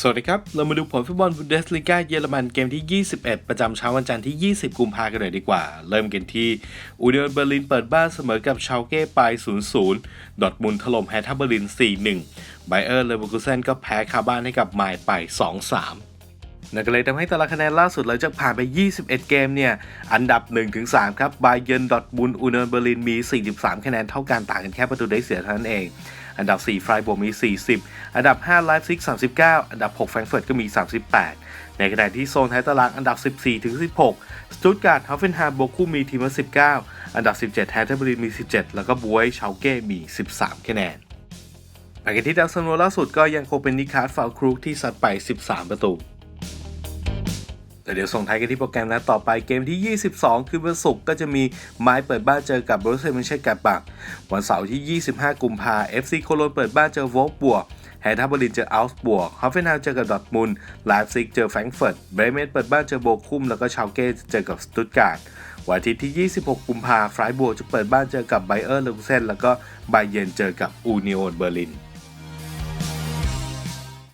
สวัสดีครับ เรามาดูผลฟุตบอลบุนเดสลีกาเยอรมันเกมที่ 21 ประจำเช้าวันจันทร์ที่ 20 กุมภาพันธ์กันเลยดีกว่า เริ่มกันที่อูเนียนเบอร์ลินเปิดบ้านเสมอกับชาวเก้ไป 0-0 ดอทมุนถล่มแฮท่าเบอร์ลิน 4-1 ไบเออร์เลเวอร์คูเซนก็แพ้คาบ้านให้กับไมล์ไป 2-3นั่นก็เลยทำให้ตารางคะแนนล่าสุดหลังจากผ่านไป 21 เกมเนี่ย อันดับ 1-3 ครับ บาเย r นดอ t มุนอูเน n เบอร์ลินมี 43 คะแนนเท่ากันต่างกันแค่ประตูได้เสียเท่านั้นเอง อันดับ 4 ฟรายบวกมี 40 อันดับ 5 ไลฟ์ซิก 39 อันดับ 6 แฟรงเฟิร์ตก็มี 38 ในขณะที่โซนท้ายตารางอันดับ 14 ถึง 16 สตุตการ์ด ฮอฟเฟนไฮม์โบคูมีทีมละ19 อันดับ 17 แฮทเทอร์เบอรีนมี 17 แล้วก็บวยชาวเก้มี 13 คะแนนไปกันที่ดาวซันโวล่าสุดก็ยังคงเป็นนิคาร์ดฟาวครูกที่ซัดไป 13 ประตู แต่เดี๋ยวส่งท้ายกันที่โปรแกรมนัดต่อไปเกมที่ 22 คือวันศุกร์ก็จะมีไม้เปิดบ้านเจอกับบรูเซมันเชนกับบักวันเสาร์ที่ 25 กุมภา FC โคโลนเปิดบ้านเจอโวลบัวแฮท่าเบอร์ลินเจออัลส์บวกฮอฟเฟนไฮม์เจอกับดอทมุนไลฟ์ซิกเจอแฟรงก์เฟิร์ตเบรเมนเปิดบ้านเจอโบคุมแล้วก็ชาวเก้เจอกับสตุตการ์ดวันอาทิตย์ที่ 26 กุมภาฟรายบวจะเปิดบ้านเจอกับไบเออร์เลวเซนแล้วก็ไบเยนเจอกับอูนิโอนเบอร์ลิน